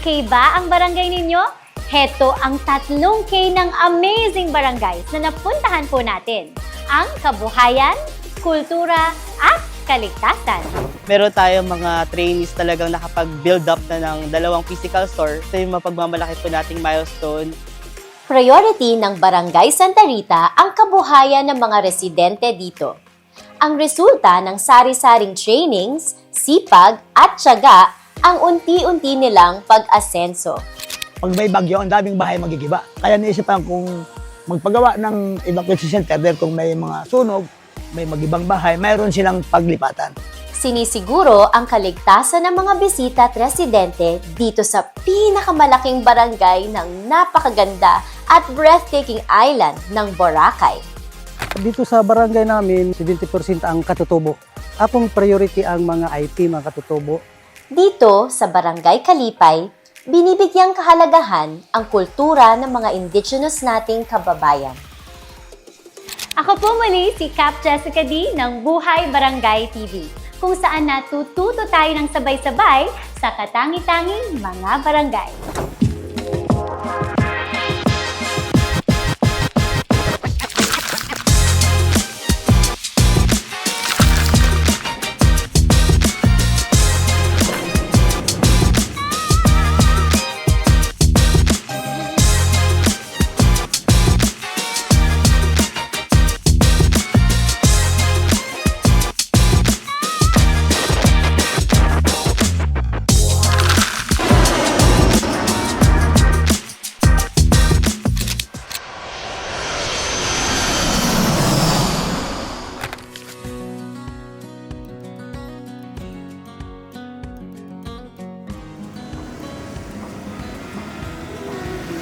3K ba ang barangay ninyo? Heto ang tatlong K ng amazing barangays na napuntahan po natin. Ang kabuhayan, kultura, at kaligtasan. meron tayong mga trainees talagang nakapag-build up na ng dalawang physical store. Ito yung mapagmamalaki po nating milestone. Priority ng Barangay Santa Rita ang kabuhayan ng mga residente dito. Ang resulta ng sari-saring trainings, sipag at tiyaga ang unti-unti nilang pag-asenso. Pag may bagyo, ang daming bahay magigiba. Kaya naisipan kung magpagawa ng evacuation center dahil kung may mga sunog, may magibang bahay, mayroon silang paglipatan. Sinisiguro ang kaligtasan ng mga bisita at residente dito sa pinakamalaking barangay ng napakaganda at breathtaking island ng Boracay. Dito sa barangay namin, 70% ang katutubo. Akong priority ang mga IT, mga katutubo. Dito sa Barangay Kalipay, binibigyang kahalagahan ang kultura ng mga indigenous nating kababayan. Ako po muli si Cap Jessica D ng Buhay Barangay TV, kung saan natututo tayo ng sabay-sabay sa katangi-tanging mga barangay.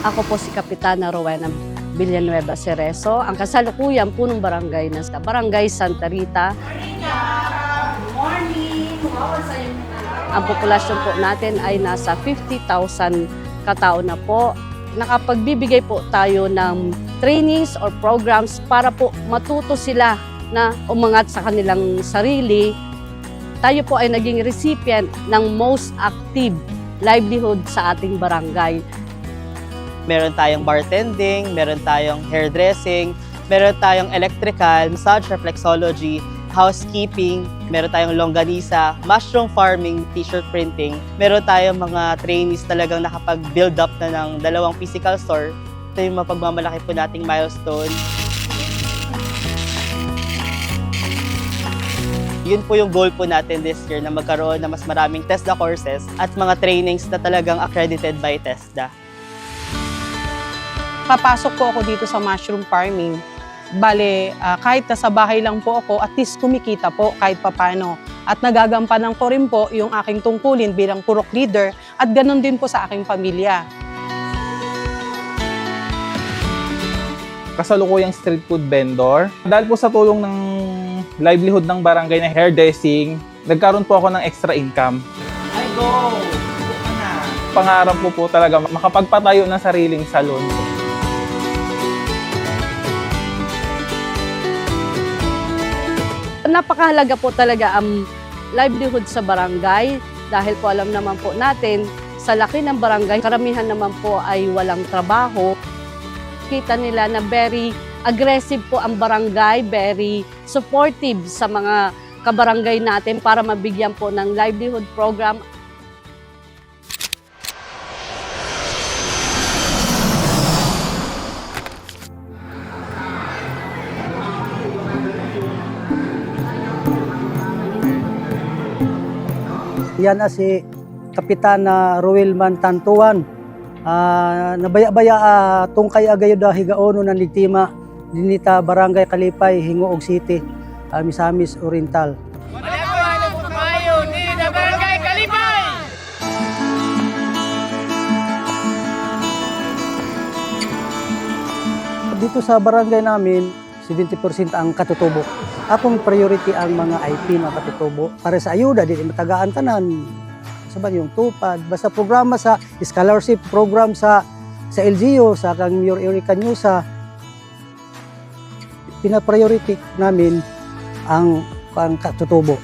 Ako po si Kapitana Rowena Villanueva Cerezo, ang kasalukuyan po ng barangay na sa Barangay Santa Rita. Ang populasyon po natin ay nasa 50,000 katao na po. Nakapagbibigay po tayo ng trainings or programs para po matuto sila na umangat sa kanilang sarili. Tayo po ay naging recipient ng most active livelihood sa ating barangay. Meron tayong bartending, meron tayong hairdressing, meron tayong electrical, massage reflexology, housekeeping, meron tayong longganisa, mushroom farming, t-shirt printing. Meron tayong mga trainees talagang nakapag-build up na ng dalawang physical store. Ito yung mapagmamalaki po nating milestone. Yun po yung goal po natin this year na magkaroon ng mas maraming TESDA courses at mga trainings na talagang accredited by TESDA. Papasok po ako dito sa mushroom farming. Bale, ah, kahit nasa bahay lang po ako, at least kumikita po kahit papano. At nagagampanan ko rin po yung aking tungkulin bilang purok leader at ganun din po sa aking pamilya. kasalukuyang street food vendor. Dahil po sa tulong ng livelihood ng barangay na hairdressing, nagkaroon po ako ng extra income. Ay, go! Pangarap po po talaga makapagpatayo ng sariling salon. Napakahalaga po talaga ang livelihood sa barangay dahil po alam naman po natin sa laki ng barangay, karamihan naman po ay walang trabaho. Kita nila na very aggressive po ang barangay, very supportive sa mga kabarangay natin para mabigyan po ng livelihood program Yan na si Kapitana Ruelman Tantuan. Ah, nabaya-baya uh, tungkay agayo da higaono na nigtima dinita Barangay Kalipay, Hingoog City, ah, Misamis Oriental. Dito sa barangay namin, 70% ang katutubo. Akong priority ang mga IP mga katutubo. Para sa ayuda, di matagaan tanan. Sa ba yung tupad, basta programa sa scholarship program sa sa LGU, sa kang Mayor Erica Nyusa, pina-priority namin ang ang katutubo.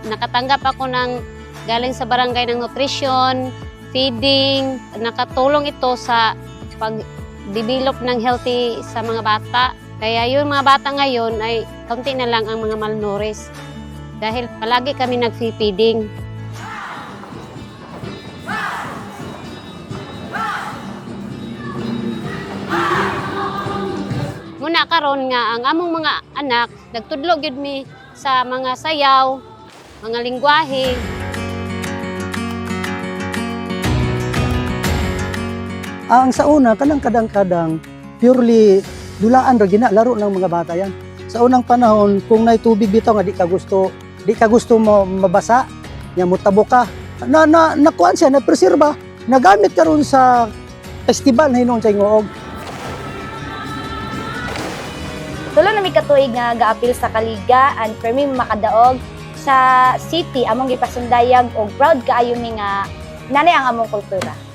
nakatanggap ako ng galing sa barangay ng nutrition, feeding. Nakatulong ito sa pag-develop ng healthy sa mga bata. Kaya yung mga bata ngayon ay kaunti na lang ang mga malnourished. Dahil palagi kami nag-feeding. Muna karon nga ang among mga anak nagtudlo gyud mi sa mga sayaw, mga lingwahe, Ang sa una, kanang kadang-kadang, purely dulaan ra gina laro ng mga bata yan. Sa unang panahon, kung nay tubig bitaw nga di ka gusto, di ka gusto mo mabasa, nya mutabo ka. Na na nakuan siya na preserba, nagamit karon sa festival hinon sa Ngoog. Tulo na may katuig nga gaapil sa Kaliga and permi makadaog sa city among gipasundayag og proud kaayo mi nga nanay ang among kultura.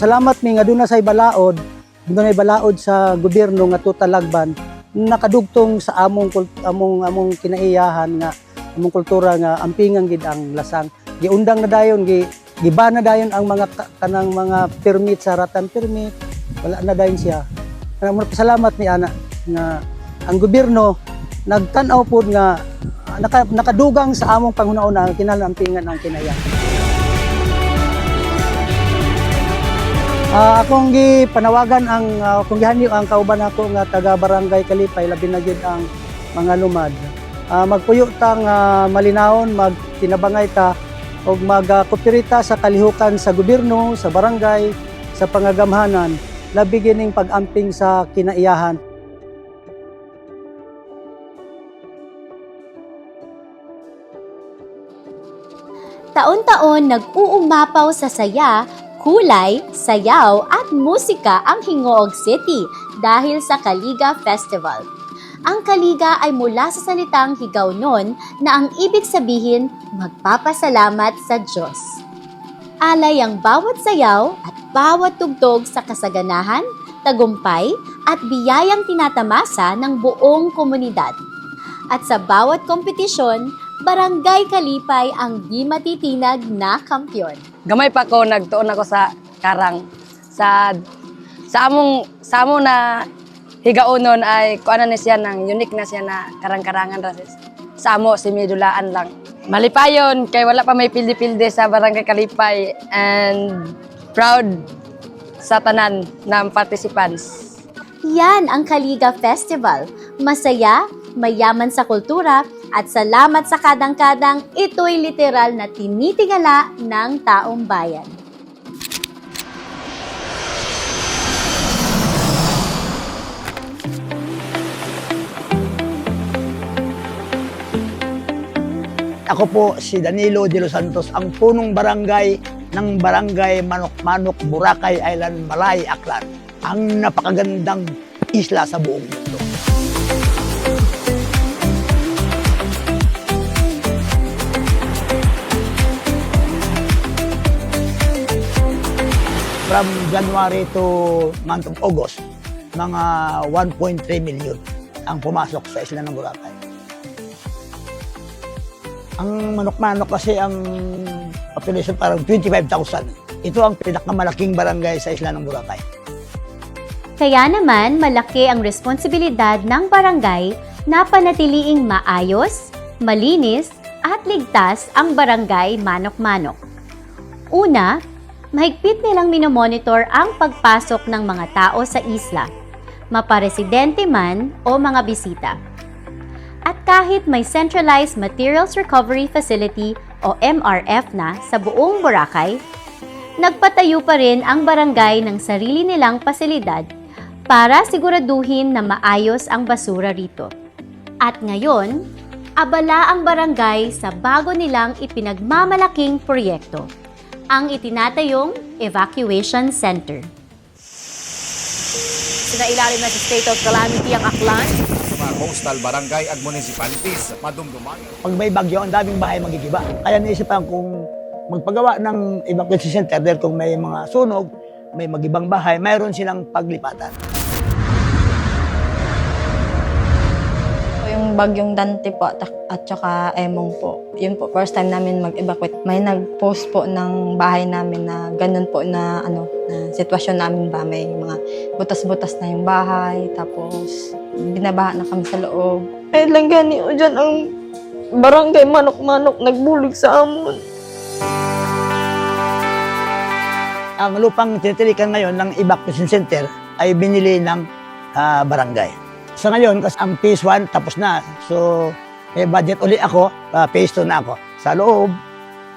Salamat mi nga doon na sa balaod, na balaod sa gobyerno nga tutalagban nakadugtong sa among among among kinaiyahan nga among kultura nga ampingan gid ang lasang. Giundang na dayon gi giba na dayon ang mga ka- kanang mga permit sa ratan permit. Wala na dayon siya. Kaya mo salamat ni ana nga ang gobyerno nagtan-aw pod nga naka, nakadugang sa among panghuna-una kinahanglan ampingan ang kinaiyahan. Ah, akong gi panawagan ang uh, kung gihanyo ang kauban ako nga taga Barangay Kalipay labi na gyud ang mga lumad. Ah, magpuyo tang ah, malinawon, magtinabangay ta og magkooperita sa kalihukan sa gobyerno, sa barangay, sa pangagamhanan, labi gining pag-amping sa kinaiyahan. Taon-taon nag-uumapaw sa saya, kulay, sayaw at musika ang Hingoog City dahil sa Kaliga Festival. Ang Kaliga ay mula sa salitang Higawnon na ang ibig sabihin magpapasalamat sa Diyos. Alay ang bawat sayaw at bawat tugtog sa kasaganahan, tagumpay at biyayang tinatamasa ng buong komunidad. At sa bawat kompetisyon, Barangay Kalipay ang di matitinag na kampyon. gamay pa ko nagtuon ako sa karang sa sa among sa among na higaonon ay kuana ni siya ng unique na siya na karang-karangan ra sis. sa amo si Midulaan lang malipayon kay wala pa may pildi-pildi sa barangay Kalipay and proud sa tanan ng participants Yan ang Kaliga Festival. Masaya, mayaman sa kultura, at salamat sa kadang-kadang ito'y literal na tinitingala ng taong bayan. Ako po si Danilo de los Santos, ang punong barangay ng barangay Manok-Manok, Boracay Island, Malay, Aklan. Ang napakagandang isla sa buong mundo. From January to month of August, mga 1.3 million ang pumasok sa isla ng Boracay. Ang manok-manok kasi ang population parang 25,000. Ito ang pinakamalaking barangay sa isla ng Boracay. Kaya naman, malaki ang responsibilidad ng barangay na panatiliing maayos, malinis, at ligtas ang barangay Manok-Manok. Una, mahigpit nilang minomonitor ang pagpasok ng mga tao sa isla, maparesidente man o mga bisita. At kahit may Centralized Materials Recovery Facility o MRF na sa buong Boracay, nagpatayo pa rin ang barangay ng sarili nilang pasilidad para siguraduhin na maayos ang basura rito. At ngayon, abala ang barangay sa bago nilang ipinagmamalaking proyekto, ang itinatayong Evacuation Center. Sinailalim na sa state of calamity ang Aklan. mga coastal barangay at municipalities madumduman. Pag may bagyo, ang daming bahay magigiba. Kaya naisipan kung magpagawa ng evacuation center dahil kung may mga sunog, may magibang bahay, mayroon silang paglipatan. Ng bagyong Dante po at, at saka Emong po. Yun po, first time namin mag-evacuate. May nag-post po ng bahay namin na ganun po na ano, na sitwasyon namin ba may mga butas-butas na yung bahay, tapos binabaha na kami sa loob. Ay lang gani o dyan ang barangay manok-manok nagbulig sa amon. Ang lupang tinitilikan ngayon ng evacuation center ay binili ng ah, barangay. Sa ngayon, kasi ang phase 1 tapos na. So, may budget uli ako, ah, phase 2 na ako. Sa loob,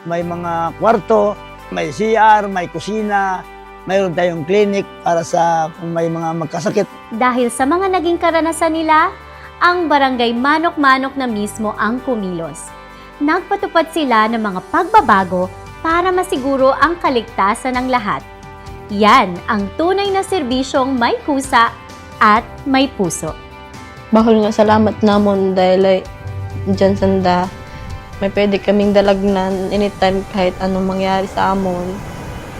may mga kwarto, may CR, may kusina, mayroon tayong clinic para sa kung may mga magkasakit. Dahil sa mga naging karanasan nila, ang barangay Manok-Manok na mismo ang kumilos. Nagpatupad sila ng mga pagbabago para masiguro ang kaligtasan ng lahat. Yan ang tunay na serbisyong may kusa at may puso. Bahol nga salamat namon dahil ay dyan sanda may pwede kaming dalagnan anytime kahit anong mangyari sa amon.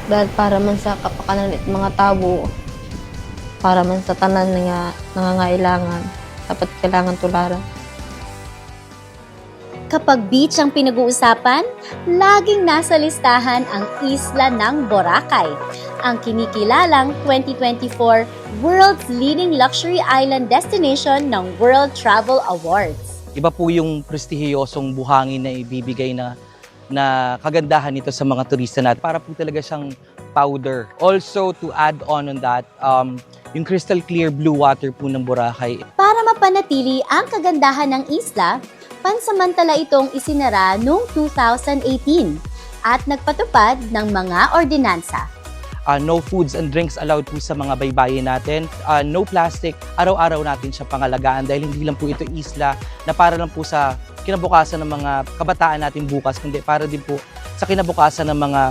Dahil para man sa kapakanan at mga tabo, para man sa tanan nga nangangailangan, dapat kailangan tularan. Kapag beach ang pinag-uusapan, laging nasa listahan ang isla ng Boracay, ang kinikilalang 2024 World's Leading Luxury Island Destination ng World Travel Awards. Iba po yung prestihiyosong buhangin na ibibigay na na kagandahan nito sa mga turista natin. Para po talaga siyang powder. Also, to add on on that, um, yung crystal clear blue water po ng Boracay, Para mapanatili ang kagandahan ng isla, pansamantala itong isinara noong 2018 at nagpatupad ng mga ordinansa. uh, no foods and drinks allowed po sa mga baybayin natin. Uh, no plastic, araw-araw natin siya pangalagaan dahil hindi lang po ito isla na para lang po sa kinabukasan ng mga kabataan natin bukas, kundi para din po sa kinabukasan ng mga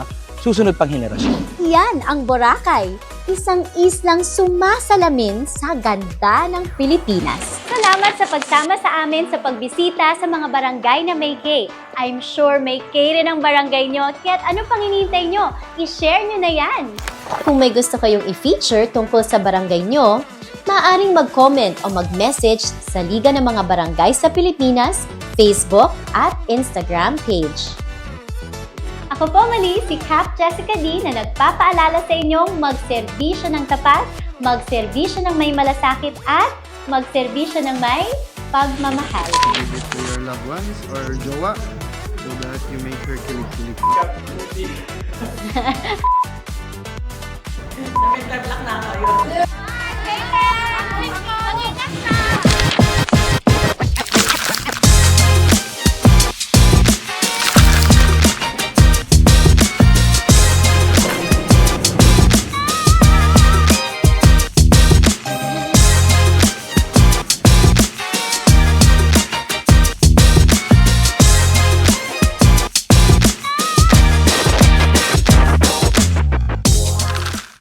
susunod pang henerasyon. Yan ang Boracay, isang islang sumasalamin sa ganda ng Pilipinas. Salamat sa pagsama sa amin sa pagbisita sa mga barangay na may K. I'm sure may K rin ang barangay nyo, kaya't ano pang hinihintay nyo? I-share nyo na yan! Kung may gusto kayong i-feature tungkol sa barangay nyo, maaaring mag-comment o mag-message sa Liga ng mga Barangay sa Pilipinas, Facebook at Instagram page. Ako po muli si Cap Jessica D na nagpapaalala sa inyong magserbisyo ng tapat, magserbisyo ng may malasakit at magserbisyo ng may pagmamahal. Maybe to your loved ones or jowa so that you make her kilig-kilig. Nag-black na ako yun.